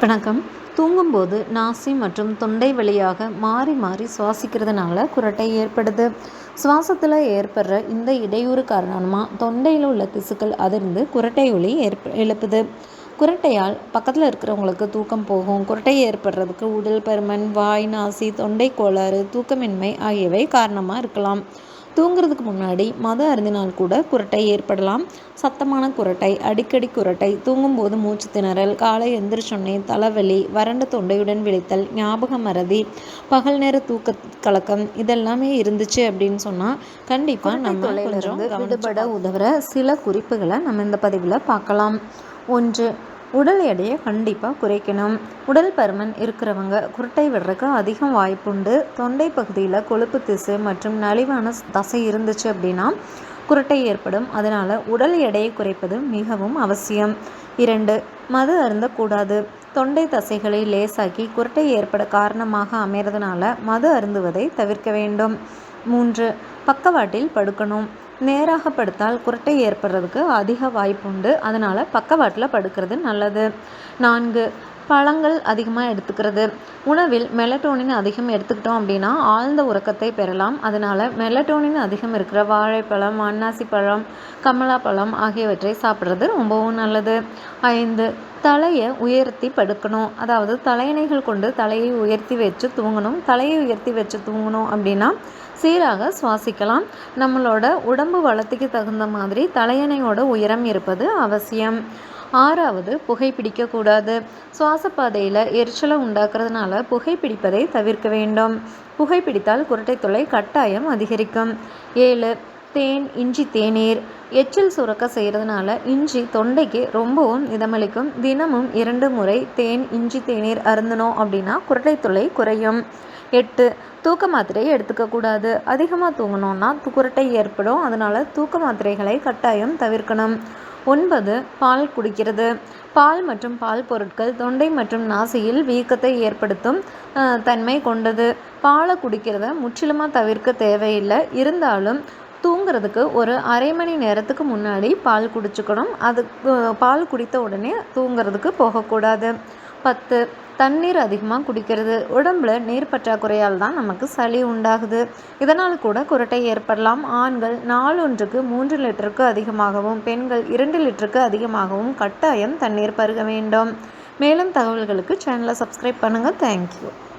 வணக்கம். தூங்கும்போது நாசி மற்றும் தொண்டை வழியாக மாறி மாறி சுவாசிக்கிறதுனால குரட்டை ஏற்படுது. சுவாசத்தில் ஏற்படுற இந்த இடையூறு காரணமாக தொண்டையில் உள்ள திசுக்கள் அதிர்ந்து குரட்டை ஒலி ஏற்ப எழுப்புது. குரட்டையால் பக்கத்தில் இருக்கிறவங்களுக்கு தூக்கம் போகும். குரட்டை ஏற்படுறதுக்கு உடல் பருமன் வாய் நாசி தொண்டை கோளாறு தூக்கமின்மை ஆகியவை காரணமாக இருக்கலாம். தூங்குறதுக்கு முன்னாடி மது அருந்தினால் கூட குரட்டை ஏற்படலாம். சத்தமான குரட்டை அடிக்கடி குரட்டை தூங்கும்போது மூச்சு திணறல் காலை எந்திரிச்சொன்னே தலைவலி வறண்ட தொண்டையுடன் விழித்தல் ஞாபக மறதி பகல் நேர தூக்க கலக்கம் இதெல்லாமே இருந்துச்சு அப்படின்னு சொன்னால் கண்டிப்பாக நம்ம கொஞ்சம் விடுபட உதவுற சில குறிப்புகளை நம்ம இந்த பதிவில் பார்க்கலாம். ஒன்று உடல் எடையை கண்டிப்பாக குறைக்கணும். உடல் பருமன் இருக்கிறவங்க குருட்டை விடுறதுக்கு அதிகம் வாய்ப்புண்டு தொண்டை பகுதியில் கொழுப்பு திசு மற்றும் நலிவான தசை இருந்துச்சு அப்படின்னா குருட்டை ஏற்படும். அதனால் உடல் எடையை குறைப்பது மிகவும் அவசியம். இரண்டு மது அருந்தக்கூடாது. தொண்டை தசைகளை லேசாக்கி குருட்டை ஏற்பட காரணமாக அமைறதுனால மது அருந்துவதை தவிர்க்க வேண்டும். மூன்று பக்கவாட்டில் படுக்கணும். நேராக படுத்தால் குரட்டை ஏற்படுறதுக்கு அதிக வாய்ப்புண்டு. அதனால் பக்கவாட்டில் படுக்கிறது நல்லது. நான்கு பழங்கள் அதிகமாக எடுத்துக்கிறது. உணவில் மெலட்டோனின் அதிகம் எடுத்துக்கிட்டோம் அப்படின்னா ஆழ்ந்த உறக்கத்தை பெறலாம். அதனால் மெலட்டோனின் அதிகம் இருக்கிற வாழைப்பழம் அன்னாசி பழம் கமலாப்பழம் ஆகியவற்றை சாப்பிட்றது ரொம்பவும் நல்லது. ஐந்து தலையை உயர்த்தி படுக்கணும். அதாவது தலையணைகள் கொண்டு தலையை உயர்த்தி வச்சு தூங்கணும். தலையை உயர்த்தி வச்சு தூங்கணும் அப்படின்னா சீராக சுவாசிக்கலாம். நம்மளோட உடம்பு வளத்துக்கு தகுந்த மாதிரி தலையணையோட உயரம் இருப்பது அவசியம். ஆறாவது புகைப்பிடிக்கக்கூடாது சுவாசப்பாதையில் எரிச்சலை உண்டாக்குறதுனால புகைப்பிடிப்பதை தவிர்க்க வேண்டும். புகைப்பிடித்தால் குரட்டை தொலை கட்டாயம் அதிகரிக்கும். ஏழு தேன் இஞ்சி தேநீர். எச்சில் சுரக்க செய்கிறதுனால இஞ்சி தொண்டைக்கு ரொம்பவும் இதமளிக்கும். தினமும் இரண்டு முறை தேன் இஞ்சி தேநீர் அருந்தணும் அப்படின்னா குரட்டை தொல்லை குறையும். எட்டு தூக்க மாத்திரையை எடுத்துக்கக்கூடாது அதிகமாக தூங்கணும்னா குரட்டை ஏற்படும். அதனால் தூக்க மாத்திரைகளை கட்டாயம் தவிர்க்கணும். ஒன்பது பால் குடிக்கிறது. பால் மற்றும் பால் பொருட்கள் தொண்டை மற்றும் நாசியில் வீக்கத்தை ஏற்படுத்தும் தன்மை கொண்டது. பாலை குடிக்கிறத முற்றிலுமாக தவிர்க்க தேவையில்லை. இருந்தாலும் தூங்குறதுக்கு ஒரு அரை மணி நேரத்துக்கு முன்னாடி பால் குடிச்சுக்கணும். அது பால் குடித்த உடனே தூங்குறதுக்கு போகக்கூடாது. பத்து தண்ணீர் அதிகமாக குடிக்கிறது. உடம்புல நீர் பற்றாக்குறையால் தான் நமக்கு சளி உண்டாகுது. இதனால் கூட குரட்டை ஏற்படலாம். ஆண்கள் நாலொன்றுக்கு மூன்று லிட்டருக்கு அதிகமாகவும் பெண்கள் இரண்டு லிட்டருக்கு அதிகமாகவும் கட்டாயம் தண்ணீர் பருக வேண்டும். மேலும் தகவல்களுக்கு சேனலை சப்ஸ்கிரைப் பண்ணுங்கள் தேங்க்யூ